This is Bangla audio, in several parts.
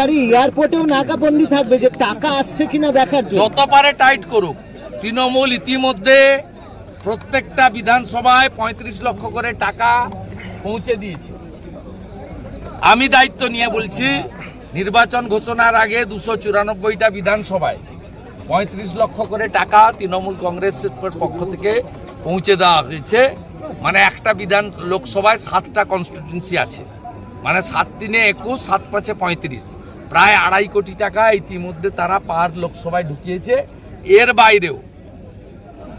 গাড়ি এয়ারপোর্টেও নাকাবন্দি থাকবে যে টাকা আসছে কিনা দেখার জন্য। যত পারে টাইট করুক। তৃণমূল ইতিমধ্যে প্রত্যেকটা বিধানসভায় পঁয়ত্রিশ লক্ষ করে টাকা পৌঁছে দিয়েছে। আমি দায়িত্ব নিয়ে বলছি, নির্বাচন ঘোষণার আগে দুশো চুরানব্বইটা বিধানসভায় পঁয়ত্রিশ লক্ষ করে টাকা তৃণমূল কংগ্রেসের পক্ষ থেকে পৌঁছে দেওয়া হয়েছে। মানে একটা বিধান লোকসভায় সাতটা কনস্টিটিউন্সি আছে। মানে সাত তিনে একুশ, সাত পাঁচে পঁয়ত্রিশ। প্রায় আড়াই কোটি টাকা ইতিমধ্যে তারা পার লোকসভায় ঢুকিয়েছে। এর বাইরেও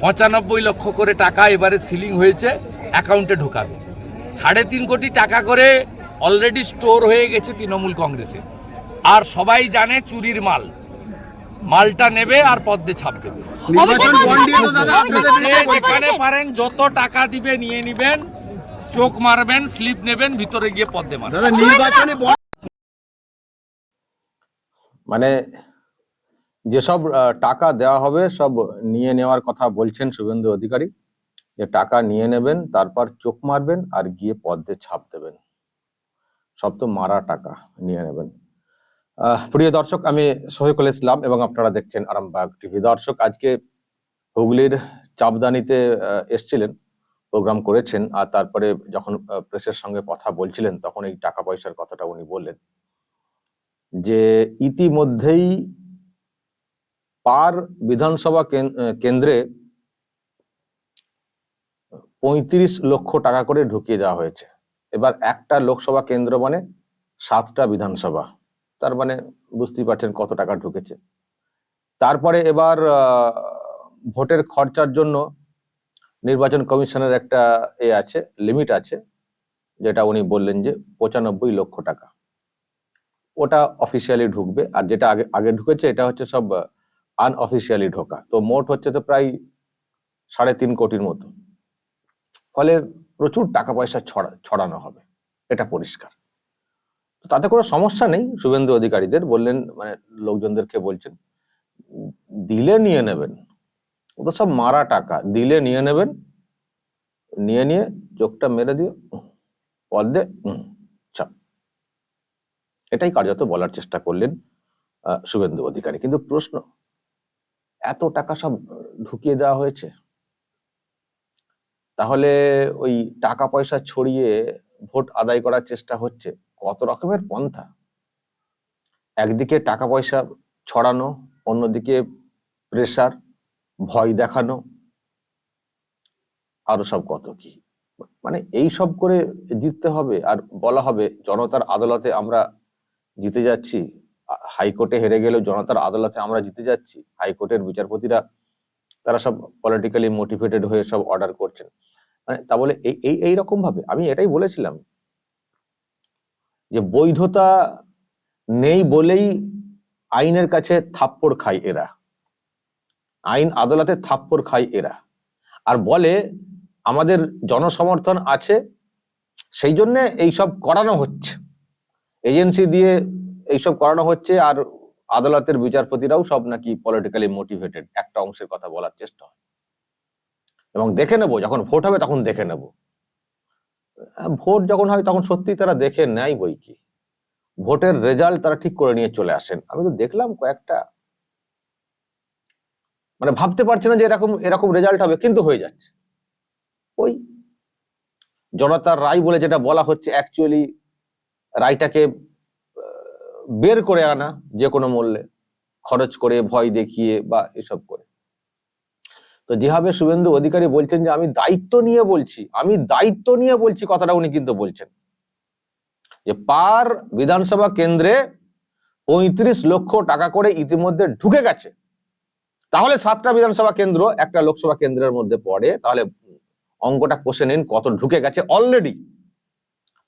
পঁচানব্বই লক্ষ করে টাকা এবারে সিলিং হয়েছে অ্যাকাউন্টে ঢোকাবে। সাড়ে তিন কোটি টাকা করে অলরেডি স্টোর হয়ে গেছে তৃণমূল কংগ্রেসে। আর সবাই জানে চুরির মাল। মালটা নেবে আর পদ্মে ছাপ দেবে। যেখানে পারেন যত টাকা দিবে নিয়ে নিবেন চোখ মারবেন স্লিপ নেবেন ভিতরে গিয়ে পদ্মে মারবেন। দাদা নির্বাচনে বন্ড মানে যেসব টাকা দেওয়া হবে সব নিয়ে নেওয়ার কথা বলছেন শুভেন্দু অধিকারী। যে টাকা নিয়ে নেবেন, তারপর চোখ মারবেন আর গিয়ে পদ্মে ছাপ দেবেন। সব তো মারা টাকা নিয়ে নেবেন। প্রিয় দর্শক, আমি শহীদুল ইসলাম এবং আপনারা দেখছেন আরামবাগ টিভি। দর্শক, আজকে হুগলির চাপদানিতে এসছিলেন, প্রোগ্রাম করেছেন আর তারপরে যখন প্রেসের সঙ্গে কথা বলছিলেন, তখন এই টাকা পয়সার কথাটা উনি বললেন। যে ইতিমধ্যেই পার বিধানসভা কেন- কেন্দ্রে পঁয়ত্রিশ লক্ষ টাকা করে ঢুকিয়ে দেওয়া হয়েছে। এবার একটা লোকসভা কেন্দ্র মানে সাতটা বিধানসভা। তার মানে বুঝতেই পারছেন কত টাকা ঢুকেছে। তারপরে এবার ভোটের খরচার জন্য নির্বাচন কমিশনের একটা এ আছে, লিমিট আছে, যেটা উনি বললেন যে পঁচানব্বই লক্ষ টাকা। ওটা অফিসিয়ালি ঢুকবে। আর যেটা আগে আগে ঢুকেছে, এটা হচ্ছে সব আনঅফিসিয়ালি ঢোকা। তো মোট হচ্ছে তো প্রায় সাড়ে তিন কোটির মতো। ফলে প্রচুর টাকা পয়সা ছড়া, ছড়ানো হবে। এটা পরিষ্কার। তাতে কোনো সমস্যা নেই। শুভেন্দু অধিকারীদের বললেন মানে লোকজনদেরকে বলছেন, দিলে নিয়ে নেবেন। ও তো সব মারা টাকা। দিলে নিয়ে নেবেন, নিয়ে নিয়ে চোখটা মেরে দিয়ে পদ্মে এটাই কার্যত বলার চেষ্টা করলেন শুভেন্দু অধিকারী। কিন্তু প্রশ্ন, এত টাকা সব ঢুকিয়ে দেওয়া হয়েছে? তাহলে ওই টাকা পয়সা ছড়িয়ে ভোট আদায় করার চেষ্টা হচ্ছে কত রকমের পন্থা? একদিকে টাকা পয়সা ছড়ানো, অন্যদিকে প্রেশার ভয় দেখানো, আরও সব কত কি? মানে এই সব করে জিততে হবে আর বলা হবে, জনতার আদালতে আমরা জিতে যাচ্ছি। হাইকোর্টে হেরে গেলেও জনতার আদালতে আমরা জিতে যাচ্ছি। হাইকোর্টের বিচারপতিরা, তারা সব পলিটিক্যালি মোটিভেটেড হয়ে সব অর্ডার করছেন। মানে তা বলে এই এই এইরকম ভাবে আমি এটাই বলেছিলাম যে বৈধতা নেই বলেই আইনের কাছে থাপ্পড় খায় এরা। আইন আদালতে থাপ্পড় খায় এরা। আর বলে আমাদের জনসমর্থন আছে, সেই জন্য এইসব করানো হচ্ছে। এজেন্সি দিয়ে এইসব করানো হচ্ছে আর আদালতের বিচারপতিরাও সব নাকি পলিটিক্যালি মোটিভেটেড একটা অংশের কথা বলার চেষ্টা হয়। এবং দেখে নেব, যখন ভোট হবে তখন দেখে নেব। ভোট যখন হয় তখন সত্যি তারা দেখে নেয় বই কি। ভোটের রেজাল্ট তারা ঠিক করে নিয়ে চলে আসেন। আমি তো দেখলাম কয়েকটা। মানে ভাবতে পারছে না যে এরকম এরকম রেজাল্ট হবে, কিন্তু হয়ে যাচ্ছে। ওই জনতার রায় বলে যেটা বলা হচ্ছে অ্যাকচুয়ালি রায়টাকে বের করে আনা যে কোনো মূল্যে। খরচ করে, ভয় দেখিয়ে বা এসব করে। তো যেভাবে শুভেন্দু অধিকারী বলছেন যে, আমি দায়িত্ব নিয়ে বলছি, আমি দায়িত্ব নিয়ে বলছি কথাটা উনি কিন্তু বলছেন। যে পার বিধানসভা কেন্দ্রে পঁয়ত্রিশ লক্ষ টাকা করে ইতিমধ্যে ঢুকে গেছে। তাহলে সাতটা বিধানসভা কেন্দ্র একটা লোকসভা কেন্দ্রের মধ্যে পড়ে, তাহলে অঙ্কটা কষে নিন কত ঢুকে গেছে অলরেডি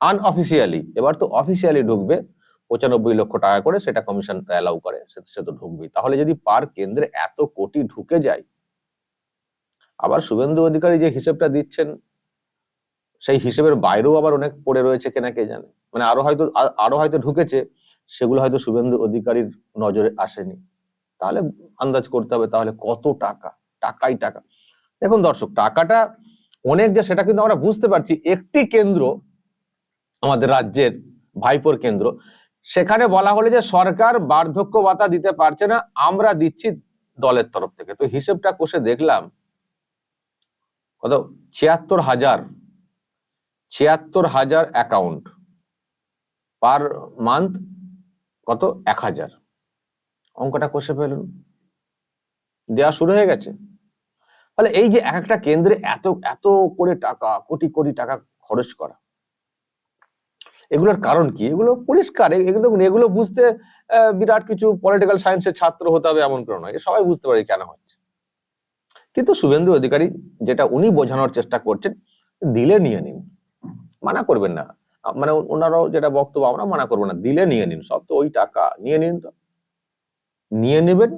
আনঅফিসিয়ালি এবার তো অফিসিয়ালি ঢুকবে, পঁচানব্বই লক্ষ টাকা করে সেটা কমিশন অ্যালাউ করে, সে- তো ঢুকবেই। তাহলে যদি পার কেন্দ্রে এত কোটি ঢুকে যায়, আবার শুভেন্দু অধিকারী যে হিসেবটা দিচ্ছেন, সেই হিসেবের বাইরেও আবার অনেক পড়ে রয়েছে কেনা কে জানে। মানে আরও হয়তো আরও হয়তো ঢুকেছে, সেগুলো হয়তো শুভেন্দু অধিকারীর নজরে আসেনি। তাহলে আন্দাজ করতে হবে তাহলে কত টাকা, টাকাই টাকা। দেখুন দর্শক, টাকাটা অনেক যে সেটা কিন্তু আমরা বুঝতে পারছি, একটি কেন্দ্র আমাদের রাজ্যের ভাইপোর কেন্দ্র। সেখানে বলা হলো যে সরকার বার্ধক্য ভাতা দিতে পারছে না, আমরা দিচ্ছি দলের তরফ থেকে। তো হিসেবটা কষে দেখলাম, কত? ছিয়াত্তর হাজার ছিয়াত্তর হাজার অ্যাকাউন্ট পার মান্থ কত? এক হাজার। অঙ্কটা কষে ফেলুন। দেওয়া শুরু হয়ে গেছে। ফলে এই যে এক একটা কেন্দ্রে এত এত করে টাকা, কোটি কোটি টাকা খরচ করা এগুলোর কারণ কি? এগুলো পরিষ্কার। এগুলো বুঝতে বিরাট কিছু পলিটিক্যাল সায়েন্সের ছাত্র হতে হবে এমন করে নয়। সবাই বুঝতে পারে কেন হচ্ছে। কিন্তু শুভেন্দু অধিকারী যেটা উনি বোঝানোর চেষ্টা করছেন, দিলে নিয়ে নিন। মানা করবেন না। মানে ওনারাও যেটা বক্তব্য, আমরা মানা করব না। দিলে নিয়ে নিন সব। তো ওই টাকা নিয়ে নিন তো। নিয়ে নেবেন,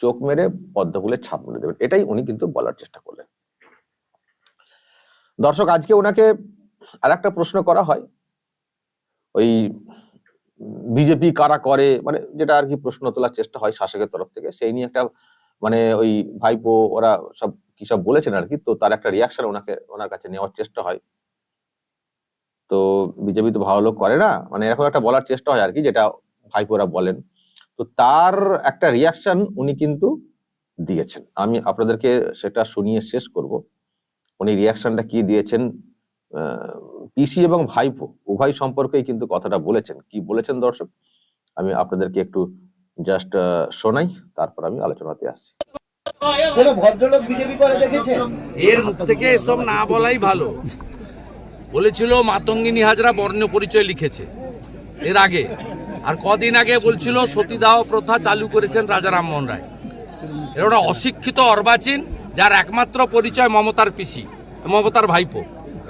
চোখ মেরে পদ্মফুলের ছাপ মেরে দেবেন। এটাই উনি কিন্তু বলার চেষ্টা করলেন। দর্শক, আজকে ওনাকে আর একটা প্রশ্ন করা হয়, ওই বিজেপি কারা করে মানে যেটা আর কি প্রশ্ন তোলার চেষ্টা হয় শাসকের তরফ থেকে, সেই নিয়ে একটা মানে ওই ভাইপো ওরা সব কি সব বলেছেন আর কি, তো তার একটা রিয়াকশন ওনাকে, ওনার কাছে নেওয়ার চেষ্টা হয়। তো বিজেপি তো ভালো লোক করে না মানে এরকম একটা বলার চেষ্টা হয় আর কি, যেটা ভাইপোরা বলেন। তো তার একটা রিয়াকশন উনি কিন্তু দিয়েছেন। আমি আপনাদেরকে সেটা শুনিয়ে শেষ করব। উনি রিয়াকশনটা কি দিয়েছেন পিসি এবং ভাইপো উভয় সম্পর্কেই কিন্তু কথাটা বলেছেন। কি বলেছেন দর্শক? আমি আপনাদেরকে একটু জাস্ট শোনাই তারপর আমি আলোচনাতে আসছি। কোনো ভদ্রলোক বিজেপি করে দেখেছেন এর মুখ থেকে এসব না বলাই ভালো। বলেছিল মাতঙ্গিনী হাজরা বর্ণ পরিচয় লিখেছে এর আগে। আর কদিন আগে বলছিল সতীদাহ প্রথা চালু করেছেন রাজা রামমোহন রায়। এর ওটা অশিক্ষিত অর্বাচীন যার একমাত্র পরিচয় মমতার পিসি মমতার ভাইপো।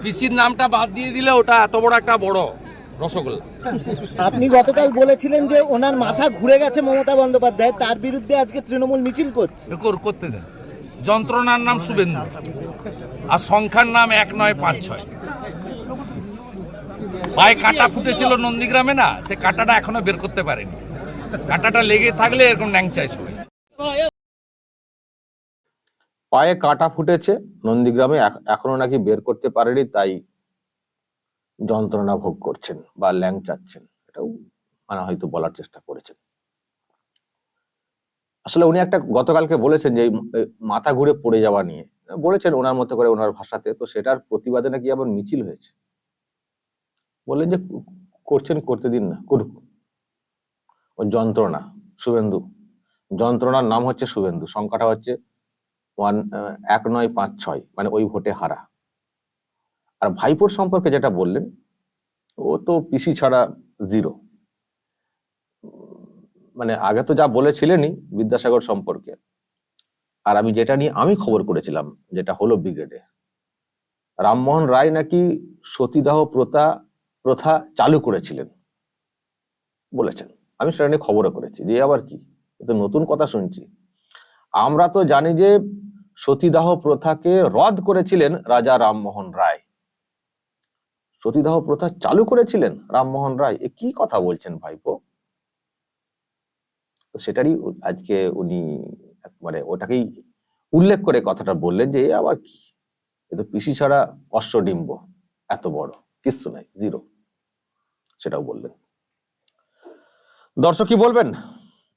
পিসির নামটা বাদ দিয়ে দিলে ওটা এত বড় একটা বড় রসগোল্লা। আপনি গতকাল বলেছিলেন যে ওনার মাথা ঘুরে গেছে মমতা বন্দ্যোপাধ্যায় তার বিরুদ্ধে আজকে তৃণমূল মিছিল করছে। করতে দেন। যন্ত্রণার নাম শুভেন্দু। আর সংখ্যার নাম এক নয় পাঁচ ছয়। পায়ে কাটা ফুটেছিল নন্দীগ্রামে না সে কাটাটা এখনও বের করতে পারেনি। কাটাটা লেগে থাকলে এরকম ন্যাংচায় সবাই। পায়ে কাটা ফুটেছে, নন্দীগ্রামে এখ- এখনও নাকি বের করতে পারেনি, তাই যন্ত্রণা ভোগ করছেন বা ল্যাং চাচ্ছেন, এটাও মানে হয়তো বলার চেষ্টা করেছেন। আসলে উনি একটা গতকালকে বলেছেন যে মাথা ঘুরে পড়ে যাওয়া নিয়ে। বলেছেন ওনার মতো করে ওনার ভাষাতে, তো সেটার প্রতিবাদে নাকি আবার মিছিল হয়েছে। বললেন যে করছেন করতে দিন না, করুক। ও যন্ত্রণা, শুভেন্দু। যন্ত্রণার নাম হচ্ছে শুভেন্দু, সংখ্যাটা হচ্ছে ওয়ান এক নয় পাঁচ ছয় মানে ওই ভোটে হারা। আর ভাইপোর সম্পর্কে যেটা বললেন, ও তো পিসি ছাড়া জিরো মানে আগে তো যা বলেছিলেনই বিদ্যাসাগর সম্পর্কে। আর আমি যেটা নিয়ে আমি খবর করেছিলাম, যেটা হলো ব্রিগেডে। রামমোহন রায় নাকি সতীদাহ প্রথা প্রথা চালু করেছিলেন, বলেছেন। আমি সেটা নিয়ে খবরও করেছি, যে আবার কি? নতুন কথা শুনছি। আমরা তো জানি যে সতীদাহ প্রথাকে রদ করেছিলেন রাজা রামমোহন রায়। সতীদাহ প্রথা চালু করেছিলেন রামমোহন রায়। এ কি কথা বলছেন ভাইপো? তো সেটারই আজকে উনি মানে ওটাকেই উল্লেখ করে কথাটা বললেন যে আবার কি? এ তো পিসি ছাড়া অশ্বডিম্ব এত বড়, কিচ্ছু নাই জিরো সেটাও বললেন। দর্শক কি বলবেন?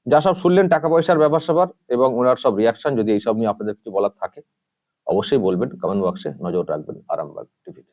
যা সব শুনলেন, টাকা পয়সার ব্যাপার স্যাপার এবং ওনার সব রিয়াকশন যদি এইসব নিয়ে আপনাদের কিছু বলার থাকে, অবশ্যই বলবেন কমেন্ট বক্সে নজর রাখবেন, আরামবাগ টিভিতে